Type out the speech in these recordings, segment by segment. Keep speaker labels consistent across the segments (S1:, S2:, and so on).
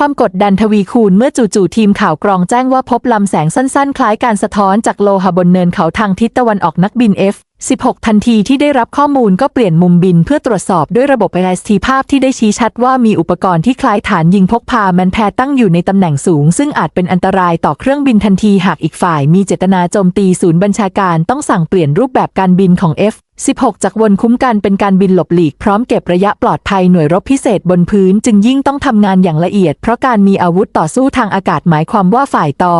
S1: ความกดดันทวีคูณเมื่อจู่ๆทีมข่าวกรองแจ้งว่าพบลำแสงสั้นๆ คล้ายการสะท้อนจากโลหะบนเนินเขาทางทิศตะวันออกนักบิน F 16 ทันทีที่ได้รับข้อมูลก็เปลี่ยนมุมบินเพื่อตรวจสอบด้วยระบบ IST ภาพที่ได้ชี้ชัดว่ามีอุปกรณ์ที่คล้ายฐานยิงพกพาแมนแพรตั้งอยู่ในตำแหน่งสูง ซึ่งอาจเป็นอันตรายต่อเครื่องบินทันทีหากอีกฝ่ายมีเจตนาโจมตีศูนย์บัญชาการต้องสั่งเปลี่ยนรูปแบบการบินของ F 16 จากวนคุ้มกันเป็นการบินหลบหลีกพร้อมเก็บระยะปลอดภัยหน่วยรบพิเศษบนพื้นจึงยิ่งต้องทำงานอย่างละเอียด เพราะการมีอาวุธต่อสู้ทางอากาศหมายความว่าฝ่ายต่อ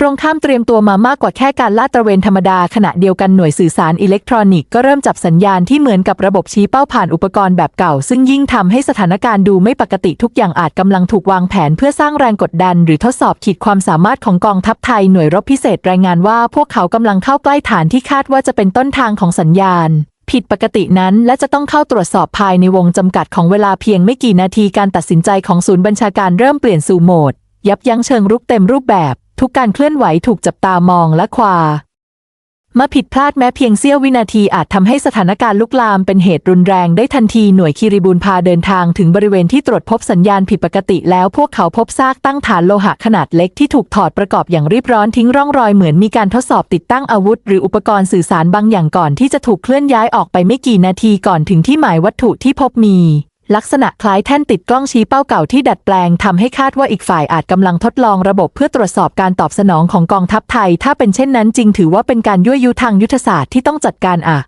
S1: รงข้ามเตรียมตัวมามากกว่าแค่การลาดตระเวนธรรมดาขณะเดียวกันหน่วยสื่อสารอิเล็กทรอนิกส์ก็เริ่มจับสัญญาณที่เหมือนกับระบบชี้เป้าผ่านอุปกรณ์แบบเก่า ซึ่งยิ่งทำให้สถานการณ์ดูไม่ปกติทุกอย่างอาจกำลังถูกวางแผนเพื่อสร้างแรงกดดัน หรือทดสอบขีดความสามารถของกองทัพไทยหน่วยรบพิเศษรายงานว่า พวกเขากำลังเข้าใกล้ฐานที่คาดว่าจะเป็นต้นทางของสัญญาณผิดปกตินั้นและจะต้องเข้าตรวจสอบภายในวงจำกัดของเวลาเพียงไม่กี่นาทีการตัดสินใจของศูนย์บัญชาการเริ่มเปลี่ยนสู่โหมด ยับยั้งเชิงรุกเต็มรูปแบบ ทุกการเคลื่อนไหวถูกจับตามองและความาผิดพลาดแม้เพียงเสี้ยววินาทีอาจทำให้สถานการณ์ลุกลามเป็นเหตุรุนแรงได้ทันทีหน่วยคีริบูลพาเดินทางถึงบริเวณที่ตรวจพบสัญญาณผิดปกติแล้วพวกเขาพบซากตั้งฐานโลหะขนาดเล็กที่ถูกถอดประกอบอย่างรีบร้อนทิ้งร่องรอยเหมือนมีการทดสอบติดตั้งอาวุธ หรืออุปกรณ์สื่อสารบางอย่างก่อนที่จะถูกเคลื่อนย้ายออกไปไม่กี่นาทีก่อนถึงที่หมายวัตถุที่พบมี ลักษณะคล้ายแท่นติดกล้องชี้เป้าเก่าที่ดัดแปลงทำให้คาดว่าอีกฝ่ายอาจกำลังทดลองระบบเพื่อตรวจสอบการตอบสนองของกองทัพไทย ถ้าเป็นเช่นนั้นจริงถือว่าเป็นการยั่วยุทางยุทธศาสตร์ที่ต้องจัดการอะ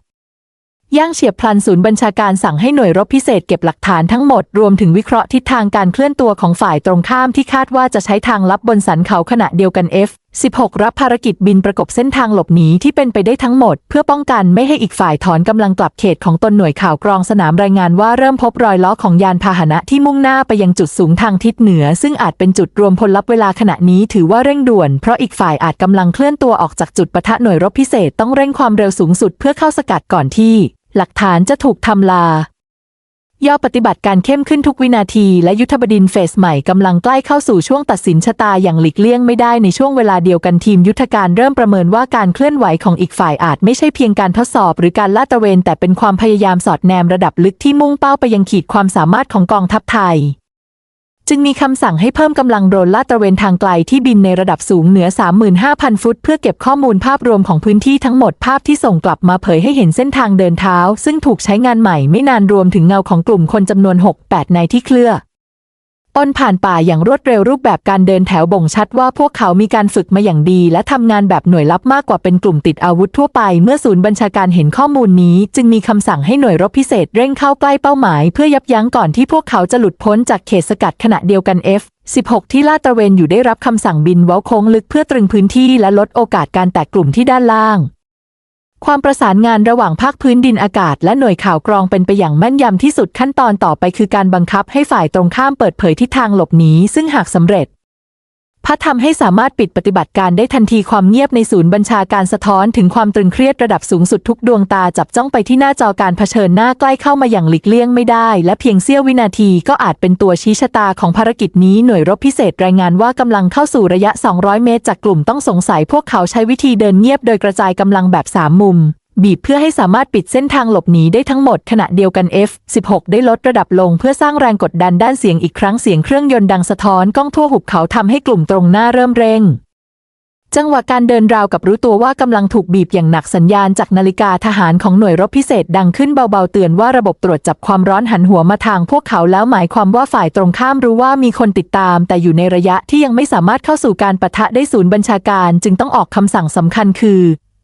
S1: ย่างเฉียบพลันศูนย์บัญชาการสั่งให้หน่วยรบพิเศษเก็บหลักฐานทั้งหมด รวมถึงวิเคราะห์ทิศทางการเคลื่อนตัวของฝ่ายตรงข้ามที่คาดว่าจะใช้ทางลับบนสันเขาขณะเดียวกัน F 16 รับภารกิจบินประกบเส้นทางหลบหนีที่เป็นไปได้ทั้งหมด เพื่อป้องกันไม่ให้อีกฝ่ายถอนกำลังกลับเขตของตนหน่วยข่าวกรองสนามรายงานว่าเริ่มพบรอยล้อของยานพาหนะที่มุ่งหน้าไปยังจุดสูงทางทิศเหนือ ซึ่งอาจเป็นจุดรวมพลลับเวลาขณะนี้ถือว่าเร่งด่วน เพราะอีกฝ่ายอาจกำลังเคลื่อนตัวออกจากจุดปะทะหน่วยรบพิเศษต้องเร่งความเร็วสูงสุดเพื่อเข้าสกัดก่อนที่ หลักฐานจะถูกทำลา ย่อปฏิบัติการเข้มขึ้นทุกวินาที และยุทธบดินเฟสใหม่กำลังใกล้เข้าสู่ช่วงตัดสินชะตาอย่างหลีกเลี่ยงไม่ได้ในช่วงเวลาเดียวกันทีมยุทธการเริ่มประเมินว่าการเคลื่อนไหวของอีกฝ่ายอาจไม่ใช่เพียงการทดสอบ หรือการลาดตระเวนแต่เป็นความพยายามสอดแนมระดับลึกที่มุ่งเป้าไปยังขีดความสามารถของกองทัพไทย จึงมีคำสั่งให้เพิ่มกำลังโดรนลาดตระเวนทางไกลที่บินในระดับสูงเหนือ 35,000 ฟุต เพื่อเก็บข้อมูลภาพรวมของพื้นที่ทั้งหมดภาพที่ส่งกลับมาเผยให้เห็นเส้นทางเดินเท้า ซึ่งถูกใช้งานใหม่ไม่นานรวมถึงเงาของกลุ่มคนจำนวน 6-8ในที่เคลื่อ อ้นผ่านป่าอย่างรวดเร็วรูปแบบการเดินแถวบ่งชัดว่าพวกเขามีการฝึกมาอย่างดี และทำงานแบบหน่วยลับมากกว่าเป็นกลุ่มติดอาวุธทั่วไป เมื่อศูนย์บัญชาการเห็นข้อมูลนี้ จึงมีคำสั่งให้หน่วยรบพิเศษเร่งเข้าใกล้เป้าหมาย เพื่อยับยั้งก่อนที่พวกเขาจะหลุดพ้นจากเขตสกัดขณะเดียวกัน F 16 ที่ลาดตระเวนอยู่ได้รับคำสั่งบินเว้าโค้งลึกเพื่อตรึงพื้นที่และลดโอกาสการแตกกลุ่มที่ด้านล่าง ความประสานงานระหว่างภาคพื้นดินอากาศ และหน่วยข่าวกรองเป็นไปอย่างแม่นยำที่สุดขั้นตอนต่อไปคือการบังคับให้ฝ่ายตรงข้ามเปิดเผยทิศทางหลบหนีซึ่งหากสำเร็จ พัดทำให้สามารถปิดปฏิบัติการได้ทันทีความเงียบในศูนย์บัญชาการสะท้อนถึงความตรึงเครียดระดับสูงสุดทุกดวงตาจับจ้องไปที่หน้าจอการเผชิญหน้าใกล้เข้ามาอย่างหลีกเลี่ยงไม่ได้ และเพียงเสี้ยววินาทีก็อาจเป็นตัวชี้ชะตาของภารกิจนี้หน่วยรบพิเศษรายงานว่ากำลังเข้าสู่ระยะ 200 เมตร จากกลุ่มต้องสงสัยพวกเขาใช้วิธีเดินเงียบโดยกระจายกำลังแบบสามมุม บีบเพื่อให้สามารถปิดเส้นทางหลบหนีได้ทั้งหมดขณะเดียวกัน F 16 ได้ลดระดับลงเพื่อสร้างแรงกดดันด้านเสียงอีกครั้งเสียงเครื่องยนต์ดังสะท้อนก้องทั่วหุบเขาทำให้กลุ่มตรงหน้าเริ่มเร่ง จังหวะการเดินราวกับรู้ตัวว่ากำลังถูกบีบอย่างหนักสัญญาณจากนาฬิกาทหารของหน่วยรบพิเศษดังขึ้นเบาๆเตือนว่าระบบตรวจจับความร้อนหันหัวมาทางพวกเขาแล้วหมายความว่าฝ่ายตรงข้ามรู้ว่ามีคนติดตาม แต่อยู่ในระยะที่ยังไม่สามารถเข้าสู่การปะทะได้ศูนย์บัญชาการ จึงต้องออกคำสั่งสำคัญคือ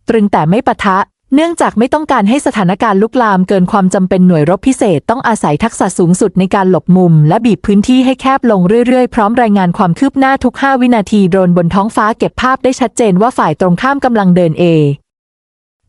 S1: ตรึงแต่ไม่ปะทะ เนื่องจากไม่ต้องการให้สถานการณ์ลุกลามเกินความจำเป็นหน่วยรบพิเศษต้องอาศัยทักษะสูงสุดในการหลบมุม และบีบพื้นที่ให้แคบลงเรื่อยๆ พร้อมรายงานความคืบหน้าทุก 5 วินาทีโดรนบนท้องฟ้าเก็บภาพได้ชัดเจนว่าฝ่ายตรงข้ามกำลังเดินเอ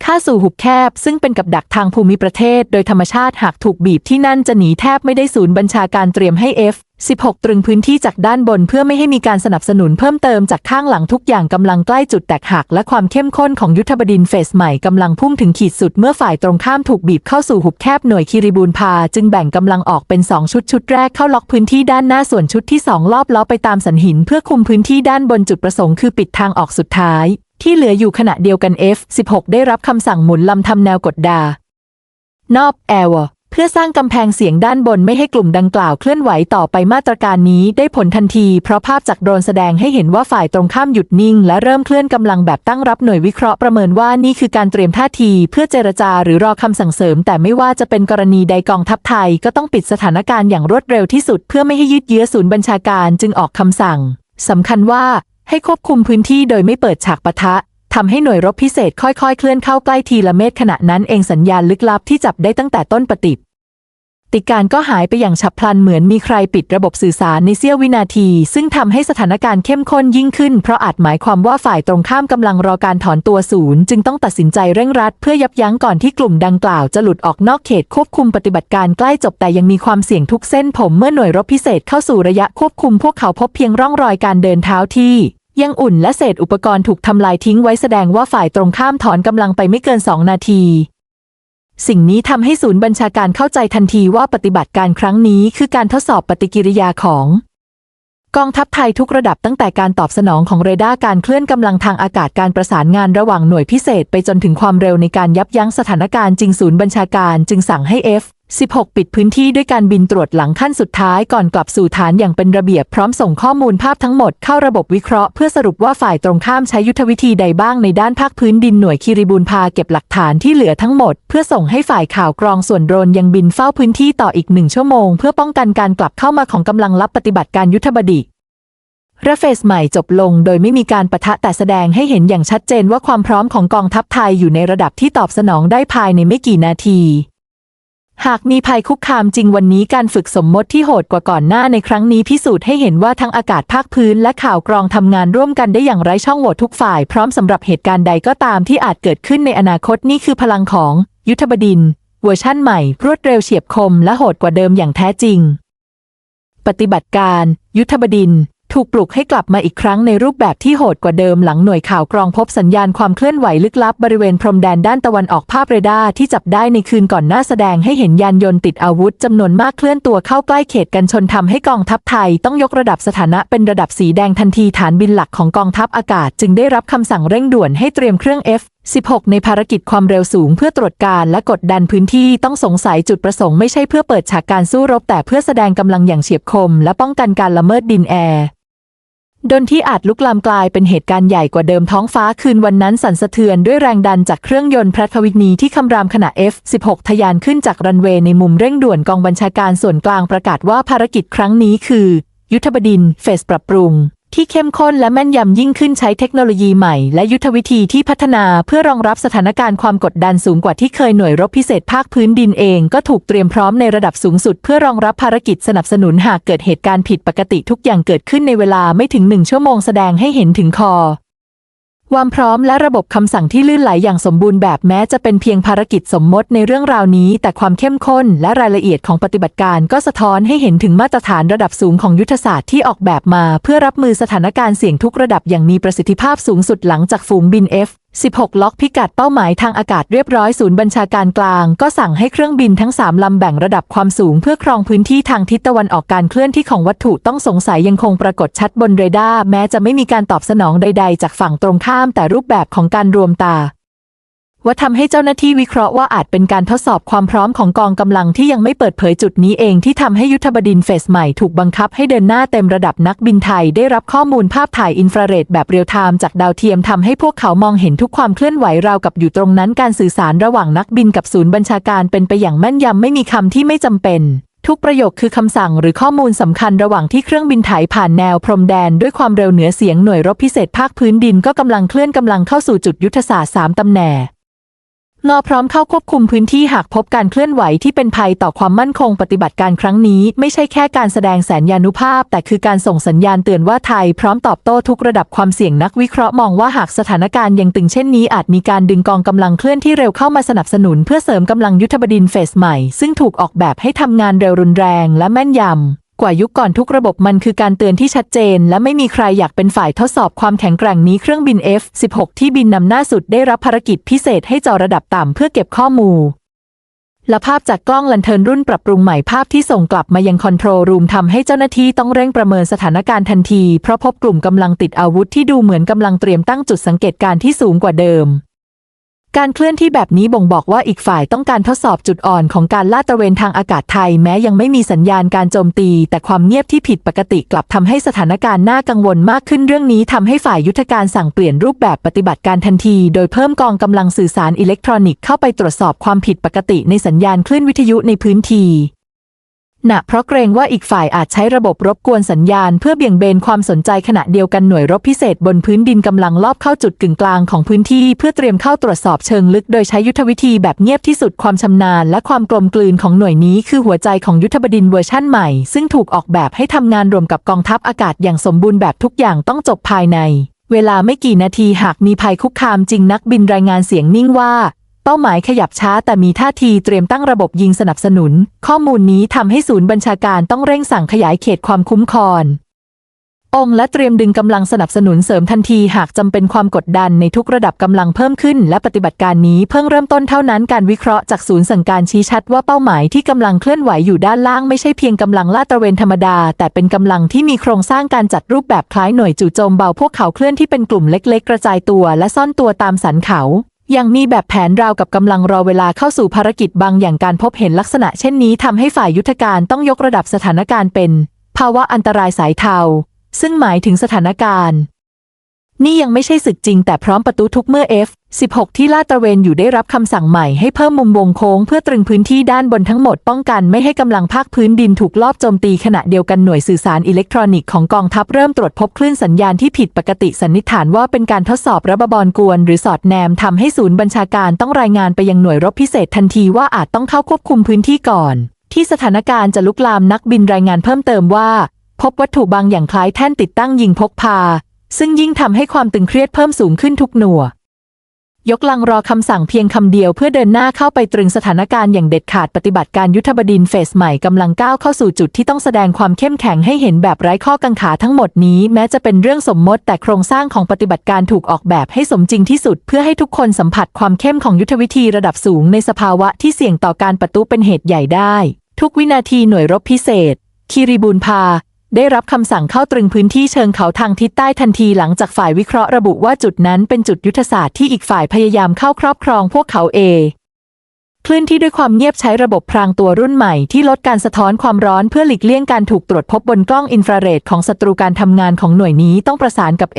S1: ค่าสู่หุบแคบ ซึ่งเป็นกับดักทางภูมิประเทศ โดยธรรมชาติหากถูกบีบที่นั่นจะหนีแทบไม่ได้ศูนย์บัญชาการเตรียมให้ F 16 ตรึงพื้นที่จากด้านบนเพื่อไม่ให้มีการสนับสนุนเพิ่มเติมจากข้างหลังทุกอย่างกำลังใกล้จุดแตกหัก และความเข้มข้นของยุทธบดินเฟสใหม่กำลังพุ่งถึงขีดสุดเมื่อฝ่ายตรงข้ามถูกบีบเข้าสู่หุบแคบหน่วยคิริบูลพา จึงแบ่งกำลังออกเป็น 2 ชุดชุดแรกเข้าล็อกพื้นที่ด้านหน้าส่วนชุดที่2รอบล้อไปตามสันหิน เพื่อคุมพื้นที่ด้านบนจุดประสงค์คือปิดทางออกสุดท้าย ที่เหลืออยู่ขณะเดียวกัน F 16 ได้รับคำสั่งหมุนลำทำแนวกดดานอบแอล เพื่อสร้างกำแพงเสียงด้านบนไม่ให้กลุ่มดังกล่าวเคลื่อนไหวต่อไปมาตรการนี้ได้ผลทันที เพราะภาพจากโดรนแสดงให้เห็นว่าฝ่ายตรงข้ามหยุดนิ่ง และเริ่มเคลื่อนกำลังแบบตั้งรับหน่วยวิเคราะห์ประเมินว่านี่คือการเตรียมท่าที เพื่อเจรจาหรือรอคำสั่งเสริม แต่ไม่ว่าจะเป็นกรณีใดกองทัพไทย ก็ต้องปิดสถานการณ์อย่างรวดเร็วที่สุด เพื่อไม่ให้ยืดเยื้อศูนย์บัญชาการจึงออกคำสั่งสำคัญว่าให้ควบคุมพื้นที่โดยไม่เปิดฉากปะทะ ทำให้หน่วยรบพิเศษค่อยๆ เคลื่อนเข้าใกล้ทีละเมตรขณะนั้นเองสัญญาณลึกลับที่จับได้ตั้งแต่ต้นปฏิบติการก็หายไปอย่างฉับพลันเหมือนมีใครปิดระบบสื่อสารในเสี้ยววินาที ซึ่งทำให้สถานการณ์เข้มข้นยิ่งขึ้น เพราะอาจหมายความว่าฝ่ายตรงข้ามกำลังรอการถอนตัวศูนย์ จึงต้องตัดสินใจเร่งรัด เพื่อยับยั้งก่อนที่กลุ่มดังกล่าวจะหลุดออกนอกเขตควบคุมปฏิบัติการใกล้จบแต่ยังมีความเสี่ยงทุกเส้นผมเมื่อหน่วยรบพิเศษเข้าสู่ระยะควบคุมพวกเขาพบเพียงร่องรอยการเดินเท้าที่ ยังอุ่นและเศษอุปกรณ์ถูกทำลายทิ้งไว้แสดงว่าฝ่ายตรงข้ามถอนกำลังไปไม่เกินสองนาที สิ่งนี้ทำให้ศูนย์บัญชาการเข้าใจทันทีว่าปฏิบัติการครั้งนี้คือการทดสอบปฏิกิริยาของกองทัพไทยทุกระดับตั้งแต่การตอบสนองของเรดาร์การเคลื่อนกำลังทางอากาศการประสานงานระหว่างหน่วยพิเศษไปจนถึงความเร็วในการยับยั้งสถานการณ์จริงศูนย์บัญชาการจึงสั่งให้ F 16 ปิดพื้นที่ด้วยการบินตรวจหลังขั้นสุดท้ายก่อนกลับสู่ฐานอย่างเป็นระเบียบพร้อมส่งข้อมูลภาพทั้งหมดเข้าระบบวิเคราะห์เพื่อสรุปว่าฝ่ายตรงข้ามใช้ยุทธวิธีใดบ้างในด้านภาคพื้นดินหน่วยคิริบูลพาเก็บหลักฐานที่เหลือทั้งหมด เพื่อส่งให้ฝ่ายข่าวกรองส่วนโดรนยังบินเฝ้าพื้นที่ต่ออีกหนึ่งชั่วโมง เพื่อป้องกันการกลับเข้ามาของกำลังลับปฏิบัติการยุทธบดีระเฟสใหม่จบลงโดยไม่มีการประทะแต่แสดงให้เห็นอย่างชัดเจนว่าความพร้อมของกองทัพไทยอยู่ในระดับที่ตอบสนองได้ภายในไม่กี่นาที หากมีภัยคุกคามจริงวันนี้การฝึกสมมติที่โหดกว่าก่อนหน้าในครั้งนี้พิสูจน์ให้เห็นว่าทั้งอากาศภาคพื้นและข่าวกรองทำงานร่วมกันได้อย่างไร้ช่องโหว่ทุกฝ่ายพร้อมสำหรับเหตุการณ์ใดก็ตามที่อาจเกิดขึ้นในอนาคตนี่คือพลังของ ยุทธบดินเวอร์ชั่นใหม่ รวดเร็วเฉียบคมและโหดกว่าเดิมอย่างแท้จริง ปฏิบัติการ ยุทธบดิน ถูกปลุกให้กลับมาอีกครั้งในรูปแบบที่โหดกว่าเดิมหลังหน่วยข่าวกรองพบสัญญาณความเคลื่อนไหวลึกลับบริเวณพรมแดนด้านตะวันออกภาพเรดาร์ที่จับได้ในคืนก่อนหน้าแสดงให้เห็นยานยนต์ติดอาวุธจำนวนมากเคลื่อนตัวเข้าใกล้เขตกันชนทำให้กองทัพไทยต้องยกระดับสถานะเป็นระดับสีแดงทันทีฐานบินหลักของกองทัพอากาศ จึงได้รับคำสั่งเร่งด่วนให้เตรียมเครื่อง F 16 ในภารกิจความเร็วสูงเพื่อตรวจการและกดดันพื้นที่ต้องสงสัยจุดประสงค์ไม่ใช่เพื่อเปิดฉากการสู้รบแต่เพื่อแสดงกำลังอย่างเฉียบคม และป้องกันการละเมิดดินแอร์ ดนที่อาจลุกลามกลายเป็นเหตุการณ์ใหญ่กว่าเดิมท้องฟ้าคืนวันนั้นสั่นสะเทือนด้วยแรงดันจากเครื่องยนต์พระทวินีที่คำรามขณะ F16 ทะยานขึ้นจากรันเวย์ในมุมเร่งด่วนกองบัญชาการส่วนกลางประกาศว่าภารกิจครั้งนี้คือ ยุทธบดินทร์เฟสปรับปรุง ที่เข้มข้นและแม่นยำยิ่งขึ้นใช้เทคโนโลยีใหม่ และยุทธวิธีที่พัฒนาเพื่อรองรับสถานการณ์ความกดดันสูงกว่าที่เคยหน่วยรบพิเศษภาคพื้นดินเองก็ถูกเตรียมพร้อมในระดับสูงสุด เพื่อรองรับภารกิจสนับสนุนหากเกิดเหตุการณ์ผิดปกติทุกอย่างเกิดขึ้นในเวลาไม่ถึงหนึ่งชั่วโมงแสดงให้เห็นถึงคอ ความพร้อมและระบบคำสั่งที่ลื่นไหลอย่างสมบูรณ์แบบแม้จะเป็นเพียงภารกิจสมมติในเรื่องราวนี้ แต่ความเข้มข้นและรายละเอียดของปฏิบัติการก็สะท้อนให้เห็นถึงมาตรฐานระดับสูงของยุทธศาสตร์ที่ออกแบบมา เพื่อรับมือสถานการณ์เสี่ยงทุกระดับอย่างมีประสิทธิภาพสูงสุดหลังจากฝูงบิน F 16 ล็อกพิกัดเป้าหมายทางอากาศเรียบร้อยศูนย์บัญชาการกลาง ก็สั่งให้เครื่องบินทั้ง 3 ลำแบ่งระดับความสูงเพื่อครองพื้นที่ทางทิศตะวันออกการเคลื่อนที่ของวัตถุต้องสงสัยยังคงปรากฏชัดบนเรดาร์แม้จะไม่มีการตอบสนองใด ๆ จากฝั่งตรงข้ามแต่รูปแบบของการรวมตา ว่าทำให้เจ้าหน้าที่วิเคราะห์ว่าอาจเป็นการทดสอบความพร้อมของกองกำลังที่ยังไม่เปิดเผยจุดนี้เองที่ทำให้ยุทธบดินทร์เฟสใหม่ถูกบังคับให้เดินหน้าเต็มระดับนักบินไทยได้รับข้อมูลภาพถ่ายอินฟราเรดแบบเรียลไทม์จากดาวเทียมทำให้พวกเขามองเห็นทุกความเคลื่อนไหวราวกับอยู่ตรงนั้นการสื่อสารระหว่างนักบินกับศูนย์บัญชาการเป็นไปอย่างแม่นยำไม่มีคำที่ไม่จำเป็นทุกประโยคคือคำสั่งหรือข้อมูลสำคัญระหว่างที่เครื่องบินไถผ่านแนวพรมแดนด้วยความเร็วเหนือเสียงหน่วยรบพิเศษภาคพื้นดินก็กำลังเคลื่อนกำลังเข้าสู่จุดยุทธศาสตร์3ตำแหน่ง งอพร้อมเข้าควบคุมพื้นที่หากพบการเคลื่อนไหวที่เป็นภัยต่อความมั่นคงปฏิบัติการครั้งนี้ ไม่ใช่แค่การแสดงแสนยานุภาพ แต่คือการส่งสัญญาณเตือนว่าไทยพร้อมตอบโต้ทุกระดับความเสี่ยงนักวิเคราะห์มองว่าหากสถานการณ์ยังตึงเช่นนี้อาจมีการดึงกองกำลังเคลื่อนที่เร็วเข้ามาสนับสนุน เพื่อเสริมกำลังยุทธบดินทร์เฟสใหม่ ซึ่งถูกออกแบบให้ทำงานเร็วรุนแรงและแม่นยำ กว่ายุคก่อนทุกระบบมันคือการเตือนที่ชัดเจน และไม่มีใครอยากเป็นฝ่ายทดสอบความแข็งแกร่งนี้เครื่องบิน F-16 ที่บินนำหน้าสุดได้รับภารกิจพิเศษให้จอระดับต่ำเพื่อเก็บข้อมูลและภาพจากกล้องลันเทิร์นรุ่นปรับปรุงใหม่ภาพที่ส่งกลับมายังคอนโทรลรูมทำให้เจ้าหน้าที่ต้องเร่งประเมินสถานการณ์ทันที เพราะพบกลุ่มกำลังติดอาวุธที่ดูเหมือนกำลังเตรียมตั้งจุดสังเกตการณ์ที่สูงกว่าเดิม การเคลื่อนที่แบบนี้บ่งบอกว่าอีกฝ่ายต้องการทดสอบจุดอ่อนของการลาดตระเวนทางอากาศไทยแม้ยังไม่มีสัญญาณการโจมตี แต่ความเงียบที่ผิดปกติกลับทำให้สถานการณ์น่ากังวลมากขึ้นเรื่องนี้ทำให้ฝ่ายยุทธการสั่งเปลี่ยนรูปแบบปฏิบัติการทันที โดยเพิ่มกองกำลังสื่อสารอิเล็กทรอนิกส์เข้าไปตรวจสอบความผิดปกติในสัญญาณคลื่นวิทยุในพื้นที่ หนะเพราะเกรงว่าอีกฝ่ายอาจใช้ระบบรบกวนสัญญาณเพื่อเบี่ยงเบนความสนใจขณะเดียวกันหน่วยรบพิเศษบนพื้นดินกำลังลอบเข้าจุดกึ่งกลางของพื้นที่เพื่อเตรียมเข้าตรวจสอบเชิงลึกโดยใช้ยุทธวิธีแบบเงียบที่สุดความชำนาญและความกลมกลืนของหน่วยนี้คือหัวใจของยุทธบดินเวอร์ชั่นใหม่ซึ่งถูกออกแบบให้ทำงานรวมกับกองทัพอากาศอย่างสมบูรณ์แบบทุกอย่างต้องจบภายในเวลาไม่กี่นาทีหากมีภัยคุกคามจริงนักบินรายงานเสียงนิ่งว่า เป้าหมายขยับช้าแต่มีท่าทีเตรียมตั้งระบบยิงสนับสนุน ข้อมูลนี้ทำให้ศูนย์บัญชาการต้องเร่งสั่งขยายเขตความคุ้มครององและเตรียมดึงกำลังสนับสนุนเสริมทันทีหากจำเป็นความกดดันในทุกระดับกำลังเพิ่มขึ้น และปฏิบัติการนี้เพิ่งเริ่มต้นเท่านั้นการวิเคราะห์จากศูนย์สั่งการชี้ชัดว่าเป้าหมายที่กำลังเคลื่อนไหวอยู่ด้านล่างไม่ใช่เพียงกำลังลาดตระเวนธรรมดา แต่เป็นกำลังที่มีโครงสร้างการจัดรูปแบบคล้ายหน่วยจู่โจมเบาพวกเขาเคลื่อนที่เป็นกลุ่มเล็ก ๆ กระจายตัว และซ่อนตัวตามสันเขา ยังมีแบบแผนราวกับกำลังรอเวลาเข้าสู่ภารกิจบางอย่างการพบเห็นลักษณะเช่นนี้ทำให้ฝ่ายยุทธการต้องยกระดับสถานการณ์เป็น ภาวะอันตรายสายเทาซึ่งหมายถึงสถานการณ์ นี่ยังไม่ใช่ศึกจริงแต่พร้อมประตูทุกเมื่อ F16 ที่ลาดตระเวนอยู่ได้รับคำสั่งใหม่ให้เพิ่มมุมวงโค้งเพื่อตรึงพื้นที่ด้านบนทั้งหมดป้องกันไม่ให้กำลังภาคพื้นดินถูกลอบโจมตีขณะเดียวกันหน่วยสื่อสารอิเล็กทรอนิกส์ของกองทัพเริ่มตรวจพบคลื่นสัญญาณที่ผิดปกติสันนิษฐานว่าเป็นการทดสอบระบบอลกวน หรือสอดแนมทำให้ศูนย์บัญชาการต้องรายงานไปยังหน่วยรบพิเศษทันทีว่าอาจต้องเข้าควบคุมพื้นที่ก่อน ที่สถานการณ์จะลุกลามนักบินรายงานเพิ่มเติมว่า พบวัตถุบางอย่างคล้ายแท่นติดตั้งยิงพกพา ซึ่งยิ่งทำให้ความตึงเครียดเพิ่มสูงขึ้นทุกหน่วยยกลังรอคำสั่งเพียงคำเดียวเพื่อเดินหน้าเข้าไปตรึงสถานการณ์อย่างเด็ดขาดปฏิบัติการยุทธบดินเฟสใหม่กำลังก้าวเข้าสู่จุดที่ต้องแสดงความเข้มแข็งให้เห็นแบบไร้ข้อกังขาทั้งหมดนี้แม้จะเป็นเรื่องสมมติแต่โครงสร้างของปฏิบัติการถูกออกแบบให้สมจริงที่สุด เพื่อให้ทุกคนสัมผัสความเข้มของยุทธวิธีระดับสูงในสภาวะที่เสี่ยงต่อการประตูเป็นเหตุใหญ่ได้ ทุกวินาทีหน่วยรบพิเศษคีรีบูนพา ได้รับคำสั่งเข้าตรึงพื้นที่เชิงเขาทางทิศใต้ทันทีหลังจากฝ่ายวิเคราะห์ระบุว่าจุดนั้นเป็นจุดยุทธศาสตร์ที่อีกฝ่ายพยายามเข้าครอบครองพวกเขาเอคลื่นที่ด้วยความเงียบใช้ระบบพรางตัวรุ่นใหม่ที่ลดการสะท้อนความร้อนเพื่อหลีกเลี่ยงการถูกตรวจพบบนกล้องอินฟราเรดของศัตรูการทำงานของหน่วยนี้ต้องประสานกับ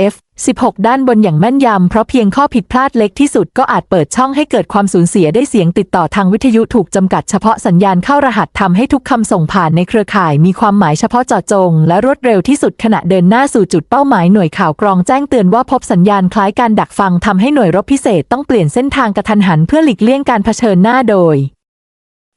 S1: 16 ด้านบนอย่างแม่นยำ เพราะเพียงข้อผิดพลาดเล็กที่สุดก็อาจเปิดช่องให้เกิดความสูญเสียได้เสียงติดต่อทางวิทยุถูกจำกัดเฉพาะสัญญาณเข้ารหัสทำให้ทุกคำส่งผ่านในเครือข่ายมีความหมายเฉพาะเจาะจง และรวดเร็วที่สุดขณะเดินหน้าสู่จุดเป้าหมายหน่วยข่าวกรองแจ้งเตือนว่าพบสัญญาณคล้ายการดักฟังทำให้หน่วยรบพิเศษต้องเปลี่ยนเส้นทางกระทันหันเพื่อหลีกเลี่ยงการเผชิญหน้าโดย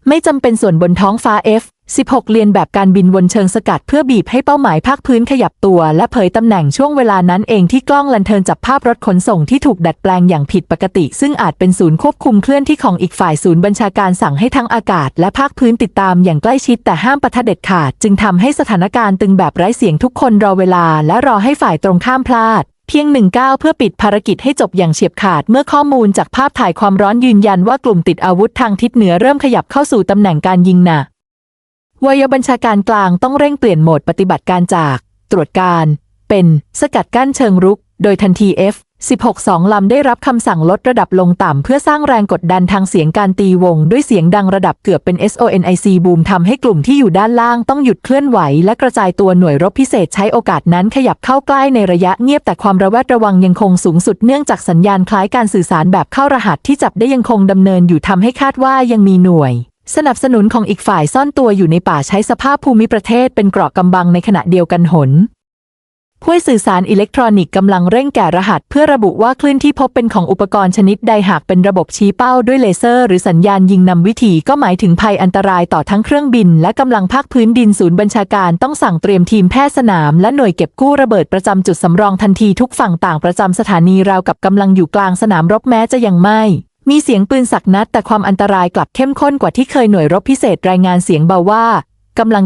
S1: ไม่จำเป็นส่วนบนท้องฟ้า F 16 เรียนแบบการบินวนเชิงสกัดเพื่อบีบให้เป้าหมายภาคพื้นขยับตัว และเผยตำแหน่งช่วงเวลานั้นเองที่กล้องลันเทินจับภาพรถขนส่งที่ถูกดัดแปลงอย่างผิดปกติ ซึ่งอาจเป็นศูนย์ควบคุมเคลื่อนที่ของอีกฝ่ายศูนย์บัญชาการสั่งให้ทั้งอากาศ และภาคพื้นติดตามอย่างใกล้ชิดแต่ห้ามปะทะเด็ดขาด จึงทำให้สถานการณ์ตึงแบบไร้เสียงทุกคนรอเวลา และรอให้ฝ่ายตรงข้ามพลาดเพียงหนึ่งก้าวเพื่อปิดภารกิจให้จบอย่างเฉียบขาดเมื่อข้อมูลจากภาพถ่ายความร้อนยืนยันว่ากลุ่มติดอาวุธทางทิศเหนือเริ่มขยับเข้าสู่ตำแหน่งการยิงหนัก วายบัญชาการกลางต้องเร่งเปลี่ยนโหมดปฏิบัติการจาก ตรวจการ เป็นสกัดกั้นเชิงรุก โดยทันที F 16สองลำได้รับคำสั่งลดระดับลงต่ำเพื่อสร้างแรงกดดันทางเสียงการตีวง ด้วยเสียงดังระดับเกือบเป็น SONIC บูมทำให้กลุ่มที่อยู่ด้านล่างต้องหยุดเคลื่อนไหว และกระจายตัวหน่วยรบพิเศษใช้โอกาสนั้นขยับเข้าใกล้ในระยะเงียบแต่ความระแวดระวังยังคงสูงสุดเนื่องจากสัญญาณคล้ายการสื่อสารแบบเข้ารหัสที่จับได้ยังคงดำเนินอยู่ทำให้คาดว่ายังมีหน่วย สนับสนุนของอีกฝ่ายซ่อนตัวอยู่ในป่าใช้สภาพภูมิประเทศเป็นเกราะกำบังในขณะเดียวกันหนผู้สื่อสารอิเล็กทรอนิกส์กำลังเร่งแกะรหัส เพื่อระบุว่าคลื่นที่พบเป็นของอุปกรณ์ชนิดใดหากเป็นระบบชี้เป้าด้วยเลเซอร์ หรือสัญญาณยิงนำวิถีก็หมายถึงภัยอันตรายต่อทั้งเครื่องบิน และกำลังภาคพื้นดินศูนย์บัญชาการต้องสั่งเตรียมทีมแพทย์สนาม และหน่วยเก็บกู้ระเบิดประจำจุดสำรองทันทีทุกฝั่งต่างประจำสถานีราวกับกำลังอยู่กลางสนามรบแม้จะยังไม่ มีเสียงปืนสักนัดแต่ความอันตรายกลับเข้มข้นกว่าที่เคยหน่วยรบพิเศษรายงานเสียงเบาว่ากำลัง